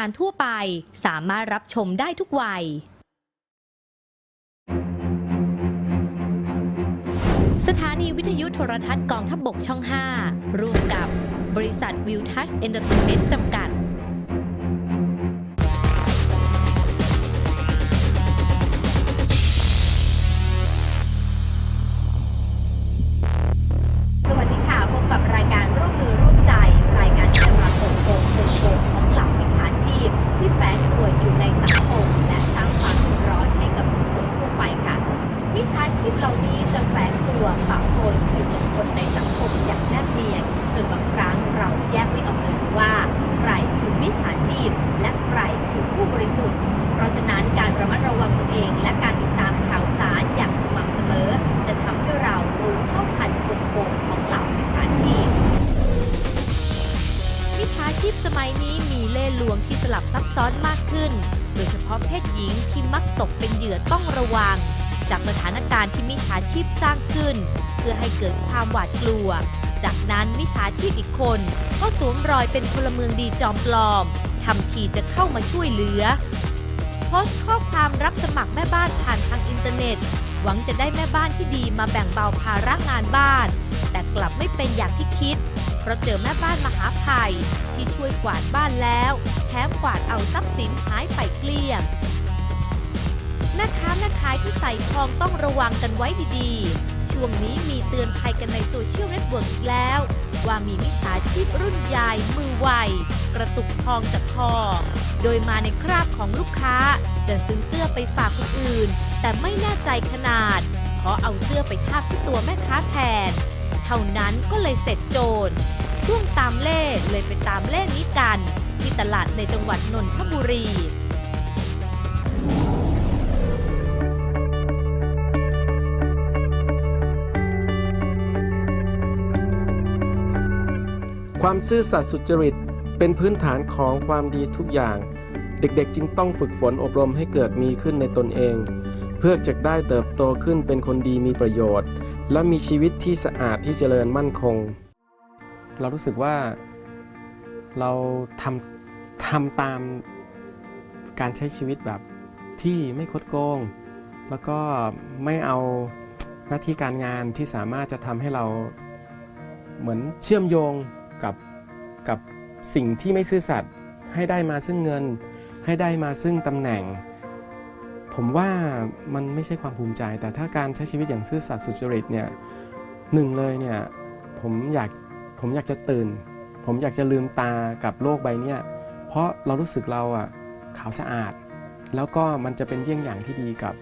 การทั่วไปสามารถรับชมได้ทุกวัย สถานีวิทยุโทรทัศน์กองทัพบบกช่อง 5 ร่วมกับบริษัทวิวทัชเอนเตอร์เทนเมนต์จำกัด วิชาชีพเหล่านี้จะแฝงตัวปะปนอยู่กับคนในสังคมอย่างแนบเนียนจนบางครั้งเราแยกไม่ออกเลยว่าใครคือมิจฉาชีพ และใครคือผู้บริสุทธิ์ เพราะฉะนั้นการระมัดระวังตัวเองและการติดตามข่าวสารอย่างสม่ำเสมอ จะทำให้เรารู้เท่าทันกลโกงของเหล่าวิชาชีพวิชาชีพสมัยนี้มีเล่ห์ลวงที่สลับซับซ้อนมากขึ้น โดยเฉพาะเพศหญิงที่มักตกเป็นเหยื่อต้องระวัง จากสถานการณ์ที่มิจฉาชีพสร้างขึ้น เพื่อให้เกิดความหวาดกลัว จากนั้นมิจฉาชีพอีกคน ก็สวมรอยเป็นพลเมืองดีจอมปลอมทำทีจะเข้ามาช่วยเหลือโพสต์ข้อความรับสมัครแม่บ้านผ่านทางอินเทอร์เน็ต หวังจะได้แม่บ้านที่ดีมาแบ่งเบาภาระงานบ้าน แต่กลับไม่เป็นอย่างที่คิด เพราะเจอแม่บ้านมหาภัยที่ช่วยกวาดบ้านแล้ว แถมกวาดเอาทรัพย์สินหายไปเกลี้ยง ขายที่ใส่ทองต้องระวังกันไว้ดีๆ ช่วงนี้มีเตือนภัยกันในโซเชียลเน็ตเวิร์กอีกแล้ว ว่ามีมิจฉาชีพรุ่นใหญ่มือไว กระตุกทองจากคอ โดยมาในคราบของลูกค้า จะซื้อเสื้อไปฝากคนอื่น แต่ไม่แน่ใจขนาด ขอเอาเสื้อไปทาบที่ตัวแม่ค้าแทน เท่านั้นก็เลยเสร็จโจรช่วงตามเล่เลยไปตามเล่นี้กัน ที่ตลาดในจังหวัดนนทบุรี ความซื่อสัตย์สุจริตเป็นพื้นฐานของความดีทุกอย่าง เด็กๆจึงต้องฝึกฝนอบรมให้เกิดมีขึ้นในตนเอง เพื่อจะได้เติบโตขึ้นเป็นคนดีมีประโยชน์ และมีชีวิตที่สะอาดที่เจริญมั่นคง เรารู้สึกว่าเราทำทำตามการใช้ชีวิตแบบที่ไม่คดโกง แล้วก็ไม่เอาหน้าที่การงานที่สามารถจะทำให้เราเหมือนเชื่อมโยง กับกับสิ่งที่ไม่ซื่อสัตย์ให้ได้มาซึ่งเงิน ให้ได้มาซึ่งตำแหน่ง ผมว่ามันไม่ใช่ความภูมิใจ แต่ถ้าการใช้ชีวิตอย่างซื่อสัตย์สุจริตเนี่ยหนึ่งเลยเนี่ยผมอยากผมอยากจะตื่น ผมอยากจะลืมตากับโลกใบนี้เพราะเรารู้สึกเราอะขาวสะอาด แล้วก็มันจะเป็นเยี่ยงอย่างที่ดีกับ